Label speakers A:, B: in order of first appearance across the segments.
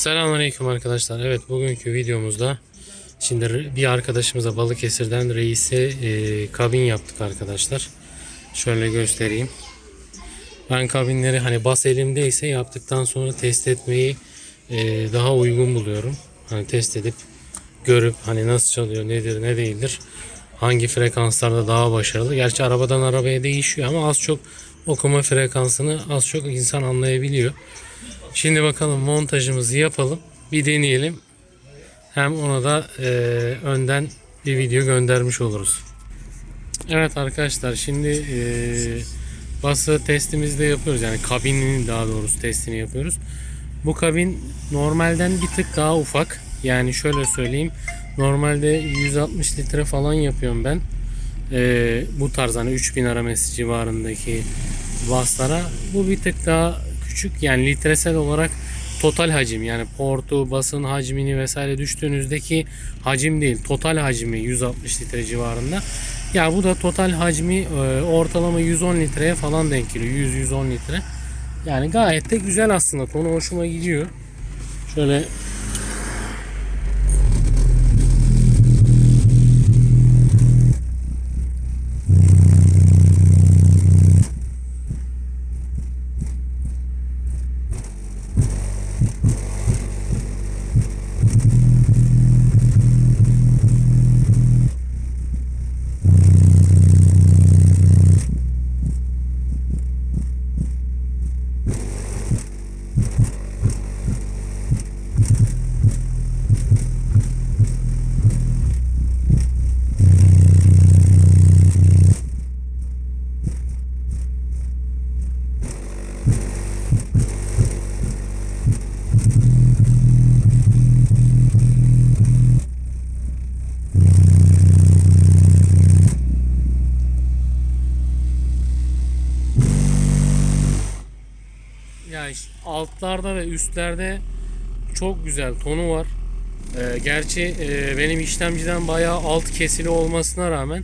A: Selamünaleyküm arkadaşlar. Evet bugünkü videomuzda şimdi bir arkadaşımıza Balıkesir'den reise e, kabin yaptık arkadaşlar. Şöyle göstereyim. Ben kabinleri hani bas elimdeyse yaptıktan sonra test etmeyi e, daha uygun buluyorum. Hani test edip görüp hani nasıl çalıyor nedir ne değildir. Hangi frekanslarda daha başarılı. Gerçi arabadan arabaya değişiyor ama az çok okuma frekansını az çok insan anlayabiliyor. Şimdi bakalım montajımızı yapalım. Bir deneyelim. Hem ona da e, önden bir video göndermiş oluruz. Evet arkadaşlar şimdi e, bası testimizi de yapıyoruz. Yani kabinin daha doğrusu testini yapıyoruz. Bu kabin normalden bir tık daha ufak. Yani şöyle söyleyeyim. Normalde 160 litre falan yapıyorum ben. E, bu tarz hani 3000 aramesi civarındaki baslara. Bu bir tık daha küçük. Yani litresel olarak total hacim yani portu, basın hacmini vesaire düştüğünüzdeki hacim değil. Total hacmi 160 litre civarında. Ya bu da total hacmi e, ortalama 110 litreye falan denk geliyor. 100-110 litre. Yani gayet de güzel aslında. Tonu hoşuma gidiyor. Şöyle Ya iş- altlarda ve üstlerde çok güzel tonu var. Ee, gerçi e, benim işlemciden bayağı alt kesili olmasına rağmen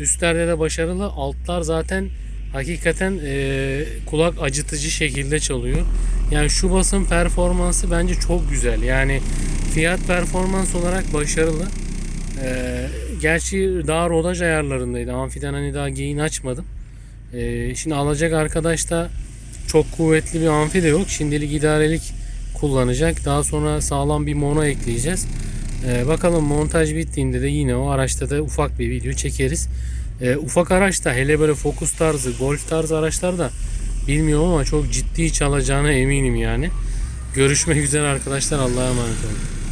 A: üstlerde de başarılı. Altlar zaten hakikaten e, kulak acıtıcı şekilde çalıyor. Yani şu basın performansı bence çok güzel. Yani fiyat performans olarak başarılı. Ee, gerçi daha rodaj ayarlarındaydı. Amfiden hani daha gain açmadım. Ee, şimdi alacak arkadaş da çok kuvvetli bir amfi de yok. Şimdilik idarelik kullanacak. Daha sonra sağlam bir mono ekleyeceğiz. Ee, bakalım montaj bittiğinde de yine o araçta da ufak bir video çekeriz. Ee, ufak araçta hele böyle Focus tarzı, Golf tarzı araçlar da bilmiyorum ama çok ciddi çalacağına eminim yani. Görüşmek üzere arkadaşlar. Allah'a emanet olun.